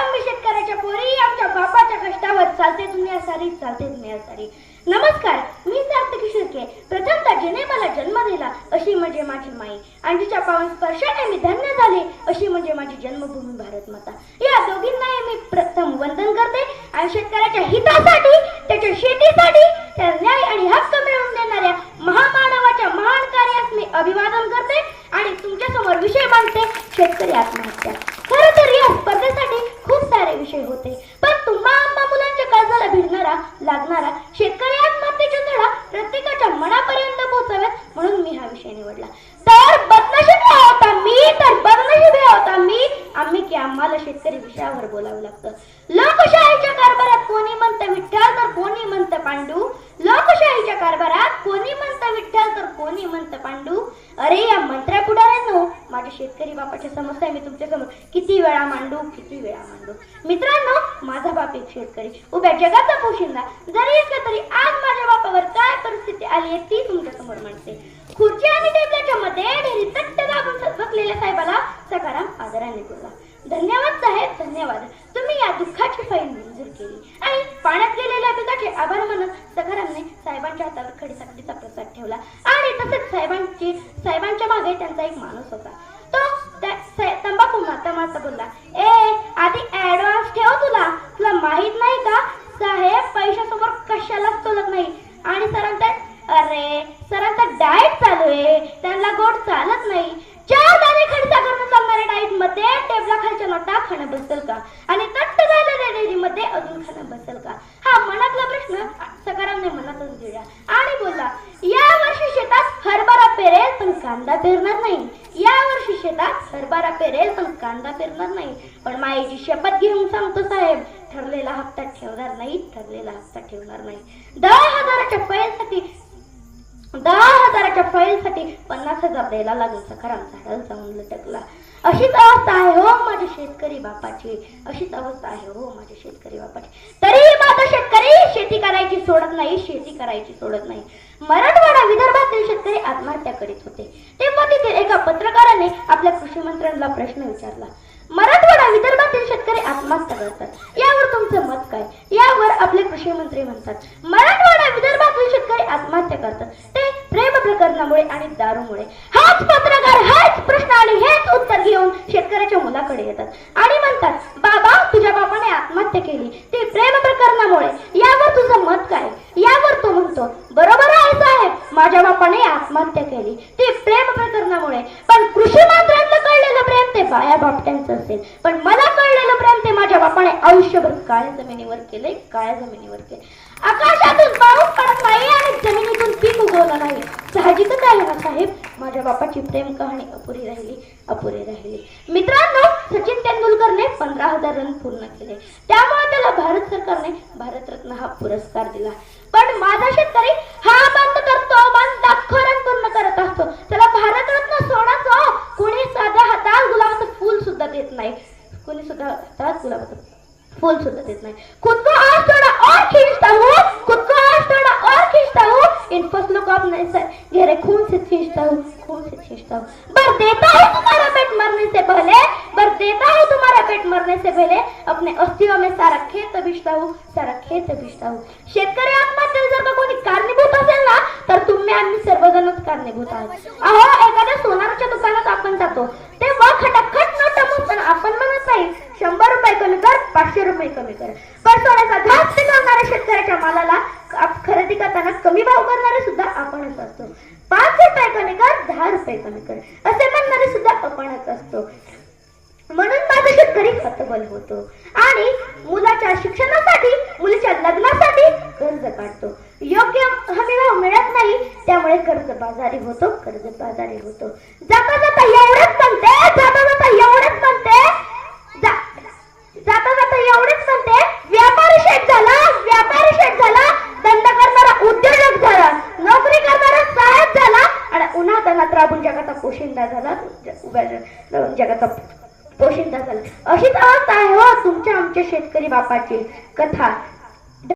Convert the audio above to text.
आम्ही शेतकऱ्याच्या पोरी आमच्या बापाच्या कष्टावर चालते दुनिया सारी चालते दुनिया सारी. नमस्कार मी सार्थकी शिर्के प्रथमतः जिने मला जन्म दिला अशी म्हणजे माझी माई. आणि तिच्या पावन स्पर्शाने मी धन्य झाले अशी म्हणजे माझी जन्मभूमी भारत माता. या दोघींनाही मी प्रथम वंदन करते आणि शेतकऱ्याच्या हितासाठी त्याच्या शेतीसाठी त्या न्याय आणि हक्क मिळवून देणाऱ्या महामानवाच्या महान कार्यास मी अभिवादन करते आणि तुमच्यासमोर विषय मांडते शेतकरी आत्महत्या. खरं तर या स्पर्धेसाठी विषय होते. पण तुम्हा आंबा मुलांच्या काळजाला भिडणारा लागणारा शेतकरी आत्महत्येचा धडा प्रत्येकाच्या मनापर्यंत पोहोचाव्यात म्हणून मी हा विषय निवडला. तर बदनशीब होता मी तर बदनशीब होता मी. आम्ही की आम्हाला शेतकरी विषयावर बोलावं लागतं. लोकशाहीच्या कारभारात कोणी म्हणतं विठ्ठल तर कोणी म्हणतं पांडू. लोकशाहीच्या कारभारात कोणी म्हणतं विठ्ठल तर कोणी म्हणतं पांडू. अरे या मंत्र्या पुढाऱ्यांनो माझ्या शेतकरी बापाच्या समस्या मी तुमच्यासमोर. किती वेळा मांडू किती वेळा मांडू. मित्रांनो माझा बाप एक शेतकरी. उभ्या जगाचा पोशिंदा. जरी असला तरी आज माझ्या बापावर काय परिस्थिती आली आहे ती तुमच्यासमोर मांडते. खुर्ची आणि टेबलाच्या मध्ये ढेरी तट्ट दाबून बसलेल्या साहेबाला सकाराम आदराने बोलला धन्यवाद साहेब धन्यवाद. तुम्ही या दुःखाची फाईल मंजूर केली. आणि पाण्यात गेलेल्या पिकाचे आभार मानत सखारामने साहेबांच्या हातावर खडीसाखडीचा प्रसाद ठेवला. आणि तसेच साहेबांची साहेबांच्या मागे त्यांचा एक माणूस होता. तो तंबाखू माता माता बोलला ए आधी ऍडव्हान्स ठेव तुला. तुला माहीत नाही का? साहेब पैशासमोर कशालाच चलत नाही. आणि सरांचा अरे सरांचा डाएट चालू आहे. त्यांना गोड चालत नाही. होता. हा मनातला प्रश्न सकारामने मनातच दिला आणि बोलला या वर्षी शेतात हरभरा पेरेल पण कांदा पेरणार नाही. या वर्षी शेतात हरभरा पेरेल पण कांदा पेरणार नाही. पण मायेची शपथ घेऊन सांगतो साहेब ठरलेला हप्ता ठेवणार नाही ठरलेला हप्ता ठेवणार नाही. दहा हजाराच्या पैसाठी दहा हजाराच्या फाईलसाठी पन्नास हजार द्यायला लागून सकाराम झाडाला जाऊन लटकला. अशीच अवस्था आहे हो माझ्या शेतकरी बापाची. अशीच अवस्था आहे हो माझ्या शेतकरी बापाची. तरीही माझा शेतकरी शेती करायची सोडत नाही शेती करायची सोडत नाही. मराठवाडा विदर्भातील शेतकरी आत्महत्या करीत होते. तेव्हा तिथे एका पत्रकाराने आपल्या कृषी मंत्र्यांना प्रश्न विचारला मराठवाडा विदर्भातील शेतकरी आत्महत्या करतात यावर तुमचं मत काय? यावर आपले कृषी मंत्री म्हणतात मराठवाडा विदर्भातील शेतकरी आत्महत्या करतात. ते प्रेम प्रकरणामुळे आणि दारूमुळे. हाच पत्रकार हाच प्रश्न आणि हेच उत्तर घेऊन शेतकऱ्याच्या मुलाकडे येतात. आणि म्हणतात बाबा तुझ्या बापाने आत्महत्या केली. ते प्रेम प्रकरणामुळे. यावर तुझं मत काय? यावर तो म्हणतो बरोबर आहे साहेब माझ्या बापाने आत्महत्या केली. ते प्रेम प्रकरणामुळे. पण कृषी मंत्र्यांना कळलेलं प्रेम ते बाया बापट्यांचं असेल. पण मला कळलेलं प्रेम ते माझ्या बापाने आयुष्यभर काळ्या जमिनीवर केलंय काळ्या जमिनीवर केलं आकाशातून पाऊस पडत आणि जमिनीतून पीक उगवलं नाही. साहजिकच आहे ना साहेब? माझ्या बापाची प्रेम कहाणी अपुरी राहिली अपुरी राहिली. मित्रांनो सचिन तेंडुलकरने पंधरा हजार रन पूर्ण केले. त्यामुळे त्याला भारत सरकारने भारतरत्न हा पुरस्कार दिला. पण माझा शेतकरी हा बंद करतो बंद लाखो रन पूर्ण करत असतो. त्याला भारतरत्न सोडाच कोणी साध्या हातात गुलाबाचं फुल सुद्धा देत नाही. कोणी सुद्धा हातात गुलाबाचं फुल सुद्धा देत नाही. खुद को आज थोड़ा और खींचता हूँ. खुद को थोड़ा और खींचता हूँ इन फसलों को अपने गहरे खून से खींचता हूँ खून से खींचता हूँ बर देता हूँ तुम्हारा पेट मरने से पहले बर देता हूँ तुम्हारा पेट मरने से पहले अपने अस्थियों में सारा खेत बिछता हूँ सारा खेत बिछता हूँ शेतकरी आत्महत्येला जर का कोणी कारणीभूत असेल ना तर तुम्ही आम्ही सर्वजणच कारणीभूत आहोत अहो एखाद्या सोनाराच्या दुकानात आपण जातो तेव्हा खटाखट न टमून पण आपण म्हणत नाही शंभर रुपये कमी कर पाचशे रुपये कमी कर पण सोन्याचा घास पिकवणाऱ्या शेतकऱ्याच्या मालाला खरेदी करताना कमी भाव करणारे सुद्धा आपणच असतो. पाच रुपये कमी कर दहा रुपये कमी कर. असे म्हणणारे सुद्धा आपणच असतो. म्हणून माझा शेतकरी हतबल होतो. आणि मुलाच्या शिक्षणासाठी मुलीच्या लग्नासाठी कर्ज काढतो. योग्य हमी भाव मिळत नाही त्यामुळे कर्ज बाजारी होतो कर्ज बाजारी होतो. जाता जाता एवढंच म्हणते जाता जाता एवढंच म्हणते जा- जाता जाता एवढेच म्हणते व्यापारी शेठ झाला व्यापारी शेठ झाला धंदा करणारा उद्योजक झाला नोकरी करणारा साहेब झाला आणि उन्हात अनात राबून जगाचा पोशिंदा झाला उभ्या जगाचा पोशिंदा झाला. अशीच अवस्था आहे हो तुमच्या आमच्या शेतकरी बापाची कथा.